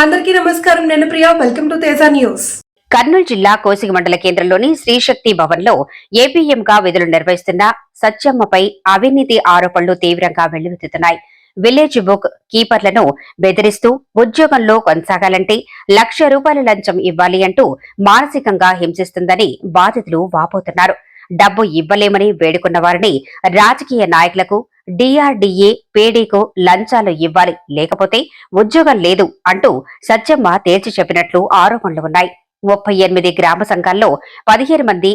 అందరికీ నమస్కారం. నేను Priya. Welcome to Teja news Kurnool జిల్లా కోసిగి మండల కేంద్రంలోని శ్రీశక్తి భవన్లో ఏపీఎం గా విధులు నిర్వహిస్తున్న సత్యమ్మపై అవినీతి ఆరోపణలు తీవ్రంగా వెల్లువెత్తుతున్నాయి. విలేజ్ బుక్ కీపర్లను బెదిరిస్తూ ఉద్యోగంలో కొనసాగాలంటే లక్ష రూపాయల లంచం ఇవ్వాలి అంటూ మానసికంగా హింసిస్తుందని బాధితులు వాపోతున్నారు. డబ్బు ఇవ్వలేమని వేడుకున్న వారిని రాజకీయ నాయకులకు డిఆర్డీఏ పేడీకు లంచాలు ఇవ్వాలి. లేకపోతే ఉద్యోగం లేదు అంటూ సత్యమ్మ తేల్చి చెప్పినట్లు ఆరోపణలు ఉన్నాయి. ముప్పై ఎనిమిది గ్రామ సంఘాల్లో పదిహేను మంది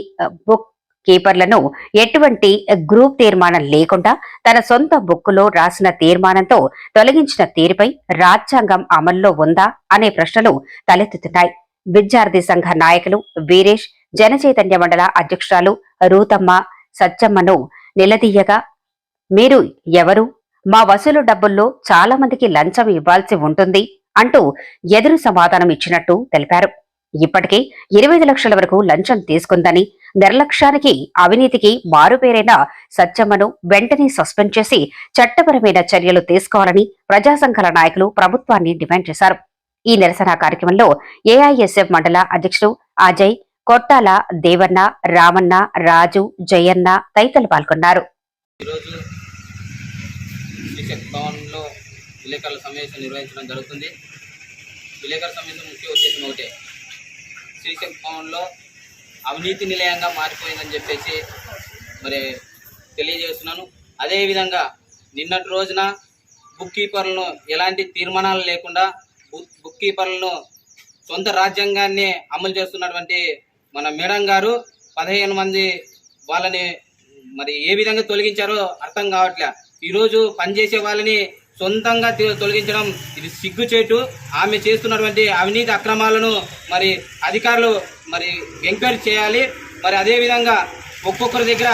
బుక్ కీపర్లను ఎటువంటి గ్రూప్ తీర్మానం లేకుండా తన సొంత బుక్కులో రాసిన తీర్మానంతో తొలగించిన తీరుపై రాజ్యాంగం అమల్లో ఉందా అనే ప్రశ్నలు తలెత్తుతున్నాయి. విద్యార్థి సంఘ నాయకులు వీరేష్ జనచైతన్య మండల అధ్యక్షురాలు రూతమ్మ సత్యమ్మను నిలదీయగా మీరు ఎవరు? మా వసూలు డబ్బుల్లో చాలా మందికి లంచం ఇవ్వాల్సి ఉంటుంది అంటూ ఎదురు సమాధానం ఇచ్చినట్టు తెలిపారు. ఇప్పటికే ఇరవై ఐదు లక్షల వరకు లంచం తీసుకుందని నిర్లక్ష్యానికి అవినీతికి మారుపేరైన సత్యమ్మను వెంటనే సస్పెండ్ చేసి చట్టపరమైన చర్యలు తీసుకోవాలని ప్రజా సంఘాల నాయకులు ప్రభుత్వాన్ని డిమాండ్ చేశారు. ఈ నిరసన కార్యక్రమంలో ఏఐఎస్ఎఫ్ మండల అధ్యక్షుడు అజయ్ కొట్టాల దేవన్న రామన్న రాజు జయన్న తదితరులు పాల్గొన్నారు. ఈరోజు భవన్లో విలేకరుల సమావేశం నిర్వహించడం జరుగుతుంది. విలేకరుల సమావేశం ముఖ్య ఉద్దేశం ఒకటే. శ్రీశక్తి భవన్లో అవినీతి నిలయంగా మారిపోయిందని చెప్పేసి మరి తెలియజేస్తున్నాను. అదేవిధంగా నిన్నటి రోజున బుక్ కీపర్లను ఎలాంటి తీర్మానాలు లేకుండా బుక్ కీపర్లను సొంత రాజ్యాంగాన్ని అమలు చేస్తున్నటువంటి మన మేడం గారు పదిహేను మంది వాళ్ళని మరి ఏ విధంగా తొలగించారో అర్థం కావట్లే. ఈరోజు పనిచేసే వాళ్ళని సొంతంగా తొలగించడం ఇది సిగ్గుచేటు. ఆమె చేస్తున్నటువంటి అవినీతి అక్రమాలను మరి అధికారులు మరి ఎంక్వైరీ చేయాలి. మరి అదేవిధంగా ఒక్కొక్కరి దగ్గర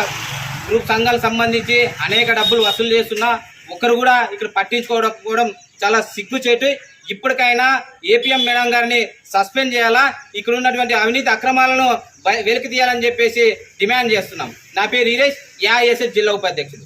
గ్రూప్ సంఘాలకు సంబంధించి అనేక డబ్బులు వసూలు చేస్తున్నా ఒక్కరు కూడా ఇక్కడ పట్టించుకోవడం చాలా సిగ్గుచేటు. ఇప్పటికైనా ఏపీఎం మేడం గారిని సస్పెండ్ చేయాలా? ఇక్కడ ఉన్నటువంటి అవినీతి అక్రమాలను వెలికి తీయాలని చెప్పేసి డిమాండ్ చేస్తున్నాం. నా పేరు ఈరేష్ యాఎస్ఎస్ జిల్లా ఉపాధ్యక్షుడు.